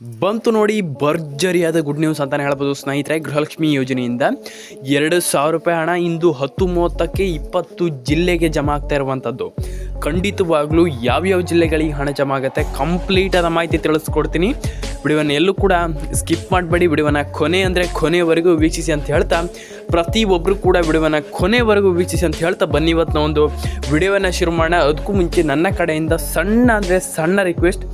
ಬಂತು ನೋಡಿ ಭರ್ಜರಿಯಾದ good news ಅಂತಲೇ ಹೇಳ್ಬೋದು ಸ್ನೇಹಿತರೆ, ಗೃಹಲಕ್ಷ್ಮಿ ಯೋಜನೆಯಿಂದ. ಎರಡು ಸಾವಿರ ರೂಪಾಯಿ ಹಣ ಇಂದು ಹತ್ತು ಮೂವತ್ತಕ್ಕೆ ಇಪ್ಪತ್ತು ಜಿಲ್ಲೆಗೆ ಜಮಾ ಆಗ್ತಾ ಇರುವಂಥದ್ದು. ಖಂಡಿತವಾಗ್ಲೂ ಯಾವ್ಯಾವ ಜಿಲ್ಲೆಗಳಿಗೆ ಹಣ ಜಮಾ ಆಗುತ್ತೆ ಕಂಪ್ಲೀಟ್ ಆದ ಮಾಹಿತಿ ತಿಳಿಸ್ಕೊಡ್ತೀನಿ. ಬಿಡುವನ್ನ ಎಲ್ಲೂ ಕೂಡ ಸ್ಕಿಪ್ ಮಾಡಬೇಡಿ. ಬಿಡುವನ ಕೊನೆ ಅಂದರೆ ಕೊನೆವರೆಗೂ ವೀಕ್ಷಿಸಿ ಅಂತ ಹೇಳ್ತಾ ಪ್ರತಿಯೊಬ್ಬರು ಕೂಡ ಬಿಡುವನ ಕೊನೆವರೆಗೂ ವೀಕ್ಷಿಸಿ ಅಂತ ಹೇಳ್ತಾ ಬನ್ನಿ ಇವತ್ತು ನಾವು ಒಂದು ವಿಡಿಯೋನ ಶುರು ಮಾಡೋಣ. ಅದಕ್ಕೂ ಮುಂಚೆ ನನ್ನ ಕಡೆಯಿಂದ ಸಣ್ಣ ಅಂದರೆ ಸಣ್ಣ ರಿಕ್ವೆಸ್ಟ್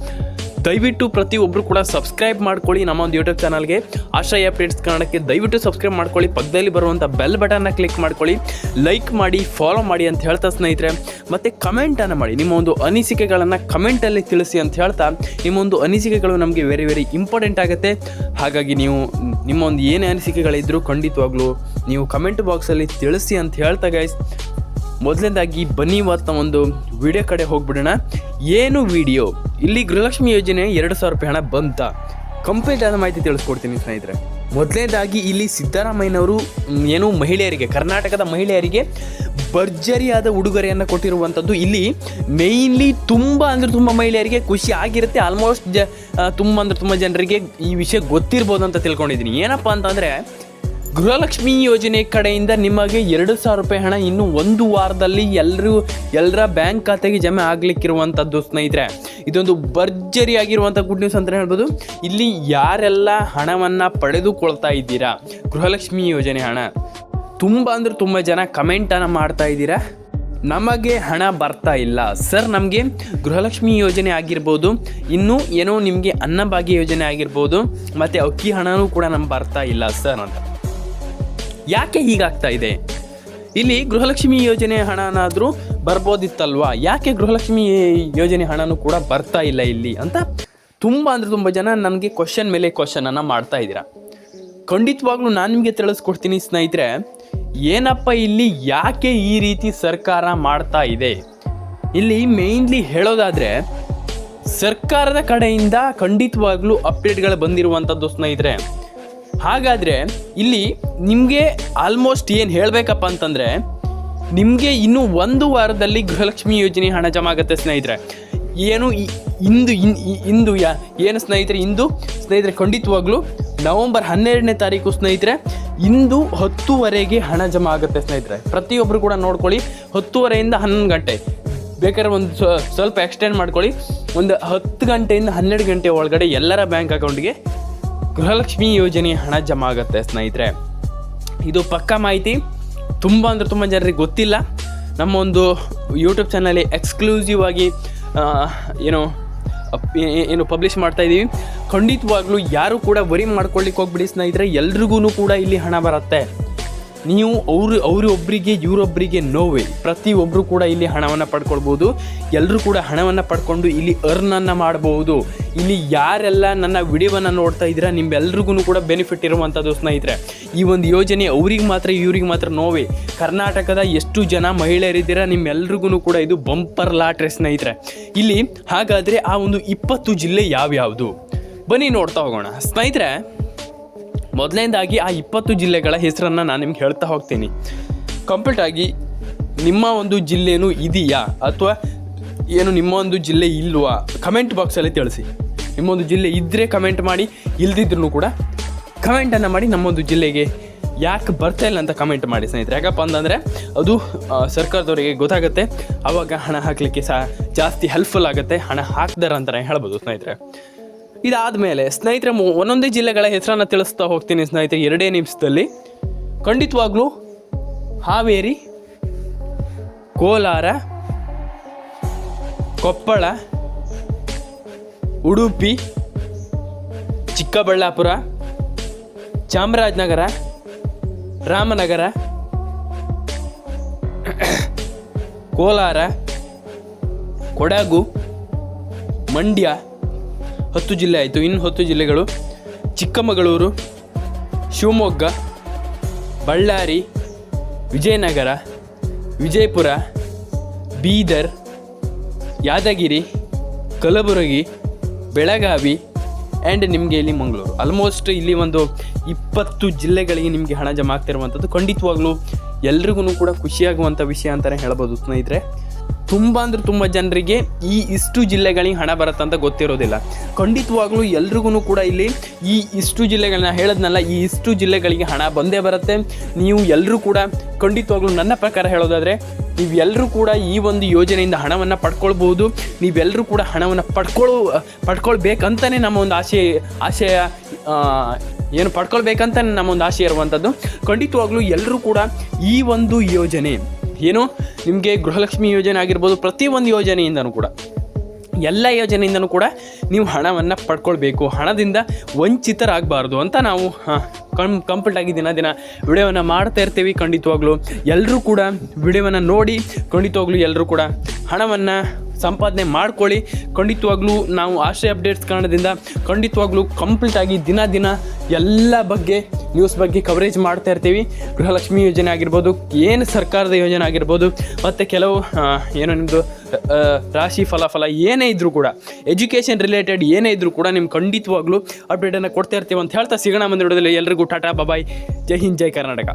ದಯವಿಟ್ಟು ಪ್ರತಿಯೊಬ್ಬರು ಕೂಡ ಸಬ್ಸ್ಕ್ರೈಬ್ ಮಾಡ್ಕೊಳ್ಳಿ ನಮ್ಮ ಒಂದು ಯೂಟ್ಯೂಬ್ ಚಾನಲ್ಗೆ ಆಶ್ರಯ ಅಪ್ಡೇಟ್ಸ್ ಕನ್ನಡಕ್ಕೆ ದಯವಿಟ್ಟು ಸಬ್ಸ್ಕ್ರೈಬ್ ಮಾಡ್ಕೊಳ್ಳಿ. ಪಕ್ಕದಲ್ಲಿ ಬರುವಂಥ ಬೆಲ್ ಬಟನ್ನ ಕ್ಲಿಕ್ ಮಾಡ್ಕೊಳ್ಳಿ. ಲೈಕ್ ಮಾಡಿ ಫಾಲೋ ಮಾಡಿ ಅಂತ ಹೇಳ್ತಾ ಸ್ನೇಹಿತರೆ, ಮತ್ತು ಕಮೆಂಟನ್ನು ಮಾಡಿ. ನಿಮ್ಮ ಒಂದು ಅನಿಸಿಕೆಗಳನ್ನು ಕಮೆಂಟಲ್ಲಿ ತಿಳಿಸಿ ಅಂತ ಹೇಳ್ತಾ, ನಿಮ್ಮ ಒಂದು ಅನಿಸಿಕೆಗಳು ನಮಗೆ ವೆರಿ ವೆರಿ ಇಂಪಾರ್ಟೆಂಟ್ ಆಗುತ್ತೆ. ಹಾಗಾಗಿ ನೀವು ನಿಮ್ಮ ಒಂದು ಏನೇ ಅನಿಸಿಕೆಗಳಿದ್ದರೂ ಖಂಡಿತವಾಗ್ಲೂ ನೀವು ಕಮೆಂಟ್ ಬಾಕ್ಸಲ್ಲಿ ತಿಳಿಸಿ ಅಂತ ಹೇಳ್ತಾ ಗೈಸ್ ಮೊದಲನೇದಾಗಿ ಬನ್ನಿ ಇವತ್ತು ಒಂದು ವಿಡಿಯೋ ಕಡೆ ಹೋಗ್ಬಿಡೋಣ. ಏನು ವಿಡಿಯೋ ಇಲ್ಲಿ ಗೃಹಲಕ್ಷ್ಮಿ ಯೋಜನೆ ಎರಡು ಸಾವಿರ ರೂಪಾಯಿ ಹಣ ಬಂತ. ಕಂಪ್ಲೀಟ್ ಆದ ಮಾಹಿತಿ ತಿಳಿಸ್ಕೊಡ್ತೀನಿ ಸ್ನೇಹಿತರೆ. ಮೊದಲನೇದಾಗಿ ಇಲ್ಲಿ ಸಿದ್ದರಾಮಯ್ಯನವರು ಏನು ಮಹಿಳೆಯರಿಗೆ, ಕರ್ನಾಟಕದ ಮಹಿಳೆಯರಿಗೆ ಭರ್ಜರಿಯಾದ ಉಡುಗೊರೆಯನ್ನು ಕೊಟ್ಟಿರುವಂಥದ್ದು ಇಲ್ಲಿ ಮೇಯ್ನ್ಲಿ ತುಂಬ ಅಂದರೆ ತುಂಬ ಮಹಿಳೆಯರಿಗೆ ಖುಷಿ ಆಗಿರುತ್ತೆ. ಆಲ್ಮೋಸ್ಟ್ ಜ ತುಂಬ ಅಂದರೆ ತುಂಬ ಜನರಿಗೆ ಈ ವಿಷಯ ಗೊತ್ತಿರ್ಬೋದು ಅಂತ ತಿಳ್ಕೊಂಡಿದ್ದೀನಿ. ಏನಪ್ಪ ಅಂತಂದರೆ ಗೃಹಲಕ್ಷ್ಮಿ ಯೋಜನೆ ಕಡೆಯಿಂದ ನಿಮಗೆ ಎರಡು ಸಾವಿರ ರೂಪಾಯಿ ಹಣ ಇನ್ನು ಒಂದು ವಾರದಲ್ಲಿ ಎಲ್ಲರೂ ಎಲ್ಲರ ಬ್ಯಾಂಕ್ ಖಾತೆಗೆ ಜಮೆ ಆಗ್ಲಿಕ್ಕಿರುವಂಥದ್ದು ಸ್ನೇಹಿತರೆ. ಇದೊಂದು ಭರ್ಜರಿಯಾಗಿರುವಂಥ ಗುಡ್ ನ್ಯೂಸ್ ಅಂತಲೇ ಹೇಳ್ಬೋದು. ಇಲ್ಲಿ ಯಾರೆಲ್ಲ ಹಣವನ್ನು ಪಡೆದುಕೊಳ್ತಾ ಇದ್ದೀರಾ? ಗೃಹಲಕ್ಷ್ಮಿ ಯೋಜನೆ ಹಣ. ತುಂಬ ಅಂದ್ರೆ ತುಂಬ ಜನ ಕಮೆಂಟನ್ನು ಮಾಡ್ತಾ ಇದ್ದೀರಾ? ನಮಗೆ ಹಣ ಬರ್ತಾ ಇಲ್ಲ. ಸರ್, ನಮಗೆ ಗೃಹಲಕ್ಷ್ಮಿ ಯೋಜನೆ ಆಗಿರ್ಬೋದು, ಇನ್ನು ಏನೋ ನಿಮಗೆ ಅನ್ನಭಾಗ್ಯ ಯೋಜನೆ ಆಗಿರ್ಬೋದು, ಮತ್ತು ಅಕ್ಕಿ ಹಣನೂ ಕೂಡ ನಮ್ಗೆ ಬರ್ತಾ ಇಲ್ಲ, ಸರ್ ಅಂತ. ಯಾಕೆ ಹೀಗಾಗ್ತಾ ಇದೆ? ಇಲ್ಲಿ ಗೃಹಲಕ್ಷ್ಮಿ ಯೋಜನೆ ಹಣನಾದರೂ ಬರ್ಬೋದಿತ್ತಲ್ವಾ? ಯಾಕೆ ಗೃಹಲಕ್ಷ್ಮಿ ಯೋಜನೆ ಹಣನೂ ಕೂಡ ಬರ್ತಾ ಇಲ್ಲ ಇಲ್ಲಿ ಅಂತ ತುಂಬ ಅಂದರೆ ತುಂಬ ಜನ ನನಗೆ ಕ್ವಶನ್ ಮೇಲೆ ಕ್ವಶನನ್ನು ಮಾಡ್ತಾ ಇದ್ದೀರಾ. ಖಂಡಿತವಾಗ್ಲೂ ನಾನು ನಿಮಗೆ ತಿಳಿಸ್ಕೊಡ್ತೀನಿ ಸ್ನೇಹಿತರೆ, ಏನಪ್ಪ ಇಲ್ಲಿ ಯಾಕೆ ಈ ರೀತಿ ಸರ್ಕಾರ ಮಾಡ್ತಾ ಇದೆ? ಇಲ್ಲಿ ಮೇಯ್ನ್ಲಿ ಹೇಳೋದಾದರೆ, ಸರ್ಕಾರದ ಕಡೆಯಿಂದ ಖಂಡಿತವಾಗ್ಲೂ ಅಪ್ಡೇಟ್ಗಳು ಬಂದಿರುವಂಥದ್ದು ಸ್ನೇಹಿತರೆ ಹಾಗಾದರೆ ಇಲ್ಲಿ ನಿಮಗೆ ಆಲ್ಮೋಸ್ಟ್ ಏನು ಹೇಳಬೇಕಪ್ಪ ಅಂತಂದರೆ, ನಿಮಗೆ ಇನ್ನೂ ಒಂದು ವಾರದಲ್ಲಿ ಗೃಹಲಕ್ಷ್ಮಿ ಯೋಜನೆ ಹಣ ಜಮಾ ಆಗುತ್ತೆ ಸ್ನೇಹಿತರೆ. ಏನು ಇಂದು ಇಂದು ಯಾ ಏನು ಸ್ನೇಹಿತರೆ, ಇಂದು? ಸ್ನೇಹಿತರೆ, ಖಂಡಿತವಾಗ್ಲೂ ನವೆಂಬರ್ ಹನ್ನೆರಡನೇ ತಾರೀಕು ಸ್ನೇಹಿತರೆ, ಇಂದು ಹತ್ತುವರೆಗೆ ಹಣ ಜಮಾ ಆಗುತ್ತೆ ಸ್ನೇಹಿತರೆ. ಪ್ರತಿಯೊಬ್ಬರು ಕೂಡ ನೋಡ್ಕೊಳ್ಳಿ, ಹತ್ತುವರೆಯಿಂದ ಹನ್ನೊಂದು ಗಂಟೆ. ಬೇಕಾದ್ರೆ ಒಂದು ಸ್ವ- ಸ್ವಲ್ಪ ಎಕ್ಸ್ಟೆಂಡ್ ಮಾಡ್ಕೊಳ್ಳಿ. ಒಂದು ಹತ್ತು ಗಂಟೆಯಿಂದ ಹನ್ನೆರಡು ಗಂಟೆ ಒಳಗಡೆ ಎಲ್ಲರ ಬ್ಯಾಂಕ್ ಅಕೌಂಟ್ಗೆ ಗೃಹಲಕ್ಷ್ಮಿ ಯೋಜನೆ ಹಣ ಜಮಾ ಆಗುತ್ತೆ ಸ್ನೇಹಿತರೆ. ಇದು ಪಕ್ಕಾ ಮಾಹಿತಿ. ತುಂಬ ಅಂದರೆ ತುಂಬ ಜನರಿಗೆ ಗೊತ್ತಿಲ್ಲ. ನಮ್ಮ ಒಂದು ಯೂಟ್ಯೂಬ್ ಚಾನಲ್ಲಿ ಎಕ್ಸ್ಕ್ಲೂಸಿವ್ ಆಗಿ ಏನು ಏನು ಪಬ್ಲಿಷ್ ಮಾಡ್ತಾ ಇದ್ದೀವಿ ಖಂಡಿತವಾಗ್ಲೂ ಯಾರು ಕೂಡ ವರಿ ಮಾಡ್ಕೊಳ್ಳಿಕ್ಕೆ ಹೋಗ್ಬಿಡಿ ಸ್ನೇಹಿತರೆ. ಎಲ್ರಿಗೂ ಕೂಡ ಇಲ್ಲಿ ಹಣ ಬರುತ್ತೆ. ನೀವು ಅವರು ಅವರೊಬ್ಬರಿಗೆ ಇವರೊಬ್ಬರಿಗೆ ನೋವೇ. ಪ್ರತಿಯೊಬ್ಬರು ಕೂಡ ಇಲ್ಲಿ ಹಣವನ್ನು ಪಡ್ಕೊಳ್ಬೋದು. ಎಲ್ಲರೂ ಕೂಡ ಹಣವನ್ನು ಪಡ್ಕೊಂಡು ಇಲ್ಲಿ ಅರ್ನನ್ನು ಮಾಡಬಹುದು ಇಲ್ಲಿ ಯಾರೆಲ್ಲ ನನ್ನ ವಿಡಿಯೋವನ್ನು ನೋಡ್ತಾ ಇದ್ದೀರಾ, ನಿಮ್ಮೆಲ್ರಿಗೂ ಕೂಡ ಬೆನಿಫಿಟ್ ಇರುವಂಥದ್ದು ಸ್ನೇಹಿತರೆ. ಈ ಒಂದು ಯೋಜನೆ ಅವ್ರಿಗೆ ಮಾತ್ರ, ಇವ್ರಿಗೆ ಮಾತ್ರ ನೋವೇ. ಕರ್ನಾಟಕದ ಎಷ್ಟು ಜನ ಮಹಿಳೆಯರಿದ್ದೀರಾ, ನಿಮ್ಮೆಲ್ರಿಗೂ ಕೂಡ ಇದು ಬಂಪರ್ ಲಾಟ್ರಿ ಸ್ನೇಹಿತರೆ. ಇಲ್ಲಿ ಹಾಗಾದರೆ ಆ ಒಂದು ಇಪ್ಪತ್ತು ಜಿಲ್ಲೆ ಯಾವ್ಯಾವುದು? ಬನ್ನಿ ನೋಡ್ತಾ ಹೋಗೋಣ. ಸ್ನೇಹಿತರೆ ಮೊದಲನೇದಾಗಿ ಆ ಇಪ್ಪತ್ತು ಜಿಲ್ಲೆಗಳ ಹೆಸರನ್ನು ನಾನು ನಿಮ್ಗೆ ಹೇಳ್ತಾ ಹೋಗ್ತೀನಿ. ಕಂಪ್ಲೀಟ್ ಆಗಿ ನಿಮ್ಮ ಒಂದು ಜಿಲ್ಲೆನೂ ಇದೆಯಾ? ಅಥವಾ ಏನು ನಿಮ್ಮ ಒಂದು ಜಿಲ್ಲೆ ಇಲ್ವಾ? ಕಮೆಂಟ್ ಬಾಕ್ಸಲ್ಲಿ ತಿಳಿಸಿ. ನಿಮ್ಮೊಂದು ಜಿಲ್ಲೆ ಇದ್ದರೆ ಕಮೆಂಟ್ ಮಾಡಿ ಇಲ್ದಿದ್ರು ಕೂಡ ಕಮೆಂಟನ್ನು ಮಾಡಿ ನಮ್ಮೊಂದು ಜಿಲ್ಲೆಗೆ ಯಾಕೆ ಬರ್ತಾ ಇಲ್ಲ ಅಂತ ಕಮೆಂಟ್ ಮಾಡಿ ಸ್ನೇಹಿತರೆ. ಯಾಕಪ್ಪ ಅಂತಂದರೆ ಅದು ಸರ್ಕಾರದವರಿಗೆ ಗೊತ್ತಾಗುತ್ತೆ. ಆವಾಗ ಹಣ ಹಾಕಲಿಕ್ಕೆ ಸಹ ಜಾಸ್ತಿ ಹೆಲ್ಪ್ಫುಲ್ ಆಗುತ್ತೆ. ಹಣ ಹಾಕ್ದಾರ ಅಂತಲೇ ಹೇಳ್ಬೋದು ಸ್ನೇಹಿತರೆ. ಇದಾದಮೇಲೆ ಸ್ನೇಹಿತರೆ, ಮು- ಒಂದೊಂದೇ ಜಿಲ್ಲೆಗಳ ಹೆಸರನ್ನು ತಿಳಿಸ್ತಾ ಹೋಗ್ತೀನಿ ಸ್ನೇಹಿತರೆ, ಎರಡೇ ನಿಮಿಷದಲ್ಲಿ. ಖಂಡಿತವಾಗ್ಲೂ ಹಾವೇರಿ, ಕೋಲಾರ, ಕೊಪ್ಪಳ, ಉಡುಪಿ, ಚಿಕ್ಕಬಳ್ಳಾಪುರ, ಚಾಮರಾಜನಗರ, ರಾಮನಗರ, ಕೋಲಾರ, ಕೊಡಗು, ಮಂಡ್ಯ. ಹತ್ತು ಜಿಲ್ಲೆ ಆಯಿತು. ಇನ್ನು ಹತ್ತು ಜಿಲ್ಲೆಗಳು ಚಿಕ್ಕಮಗಳೂರು, ಶಿವಮೊಗ್ಗ, ಬಳ್ಳಾರಿ, ವಿಜಯನಗರ, ವಿಜಯಪುರ, ಬೀದರ್, ಯಾದಗಿರಿ, ಕಲಬುರಗಿ, ಬೆಳಗಾವಿ ಆ್ಯಂಡ್ ನಿಮಗೆ ಇಲ್ಲಿ ಮಂಗಳೂರು. ಆಲ್ಮೋಸ್ಟ್ ಇಲ್ಲಿ ಒಂದು ಇಪ್ಪತ್ತು ಜಿಲ್ಲೆಗಳಿಗೆ ನಿಮಗೆ ಹಣ ಜಮಾ ಆಗ್ತಿರುವಂಥದ್ದು ಖಂಡಿತವಾಗ್ಲೂ ಎಲ್ರಿಗೂ ಕೂಡ ಖುಷಿಯಾಗುವಂಥ ವಿಷಯ ಅಂತಲೇ ಹೇಳ್ಬೋದು ಸ್ನೇಹಿತರೆ. ತುಂಬ ಅಂದ್ರೆ ತುಂಬ ಜನರಿಗೆ ಈ ಇಷ್ಟು ಜಿಲ್ಲೆಗಳಿಗೆ ಹಣ ಬರುತ್ತಂತ ಗೊತ್ತಿರೋದಿಲ್ಲ. ಖಂಡಿತವಾಗ್ಲೂ ಎಲ್ರಿಗೂ ಕೂಡ ಇಲ್ಲಿ ಈ ಇಷ್ಟು ಜಿಲ್ಲೆಗಳನ್ನ ಹೇಳದ್ನಲ್ಲ, ಈ ಇಷ್ಟು ಜಿಲ್ಲೆಗಳಿಗೆ ಹಣ ಬಂದೇ ಬರುತ್ತೆ. ನೀವು ಎಲ್ಲರೂ ಕೂಡ ಖಂಡಿತವಾಗ್ಲೂ ನನ್ನ ಪ್ರಕಾರ ಹೇಳೋದಾದ್ರೆ ನೀವೆಲ್ಲರೂ ಕೂಡ ಈ ಒಂದು ಯೋಜನೆಯಿಂದ ಹಣವನ್ನು ಪಡ್ಕೊಳ್ಬೋದು ನೀವೆಲ್ಲರೂ ಕೂಡ ಹಣವನ್ನು ಪಡ್ಕೊಳ್ಳೋ ಪಡ್ಕೊಳ್ಬೇಕಂತಲೇ ನಮ್ಮ ಒಂದು ಆಶಯ ಆಶಯ ಏನು ಪಡ್ಕೊಳ್ಬೇಕಂತ ನಮ್ಮ ಒಂದು ಆಶೆ ಇರುವಂಥದ್ದು. ಖಂಡಿತವಾಗ್ಲೂ ಎಲ್ಲರೂ ಕೂಡ ಈ ಒಂದು ಯೋಜನೆ ಏನು? ನಿಮಗೆ ಗೃಹಲಕ್ಷ್ಮಿ ಯೋಜನೆ ಆಗಿರ್ಬೋದು ಪ್ರತಿಯೊಂದು ಯೋಜನೆಯಿಂದನೂ ಕೂಡ. ಎಲ್ಲ ಯೋಜನೆಯಿಂದನೂ ಕೂಡ ನೀವು ಹಣವನ್ನು ಪಡ್ಕೊಳ್ಬೇಕು. ಹಣದಿಂದ ವಂಚಿತರಾಗಬಾರ್ದು ಅಂತ ನಾವು ಕಂ ಕಂಪ್ಲೀಟಾಗಿ ದಿನ ದಿನ ವಿಡಿಯೋವನ್ನು ಮಾಡ್ತಾ ಇರ್ತೀವಿ ಖಂಡಿತವಾಗ್ಲೂ. ಎಲ್ಲರೂ ಕೂಡ ವಿಡಿಯೋವನ್ನು ನೋಡಿ ಖಂಡಿತವಾಗ್ಲೂ ಎಲ್ಲರೂ ಕೂಡ ಹಣವನ್ನು ಸಂಪಾದನೆ ಮಾಡ್ಕೊಳ್ಳಿ. ಖಂಡಿತವಾಗ್ಲೂ ನಾವು ಆಶ್ರಯ ಅಪ್ಡೇಟ್ಸ್ ಕಾರಣದಿಂದ ಖಂಡಿತವಾಗ್ಲೂ ಕಂಪ್ಲೀಟಾಗಿ ದಿನ ದಿನ ಎಲ್ಲ ಬಗ್ಗೆ ನ್ಯೂಸ್ ಬಗ್ಗೆ ಕವರೇಜ್ ಮಾಡ್ತಾ ಇರ್ತೀವಿ. ಗೃಹಲಕ್ಷ್ಮಿ ಯೋಜನೆ ಆಗಿರ್ಬೋದು, ಏನು ಸರ್ಕಾರದ ಯೋಜನೆ ಆಗಿರ್ಬೋದು, ಮತ್ತು ಕೆಲವು ಏನು ನಿಮ್ಮದು ರಾಶಿ ಫಲಾಫಲ ಏನೇ ಇದ್ದರೂ ಕೂಡ ಎಜುಕೇಷನ್ ರಿಲೇಟೆಡ್ ಏನೇ ಇದ್ದರೂ ಕೂಡ ನಿಮ್ಗೆ ಖಂಡಿತವಾಗ್ಲೂ ಅಪ್ಡೇಟನ್ನು ಕೊಡ್ತಾ ಇರ್ತೀವಿ ಅಂತ ಹೇಳ್ತಾ ಸಿಗೋಣ ಮಂದಿರದಲ್ಲಿ ಎಲ್ರಿಗೂ. ಟಾಟಾ ಬಾಯ್ ಜೈ ಹಿಂದ್, ಜೈ ಕರ್ನಾಟಕ.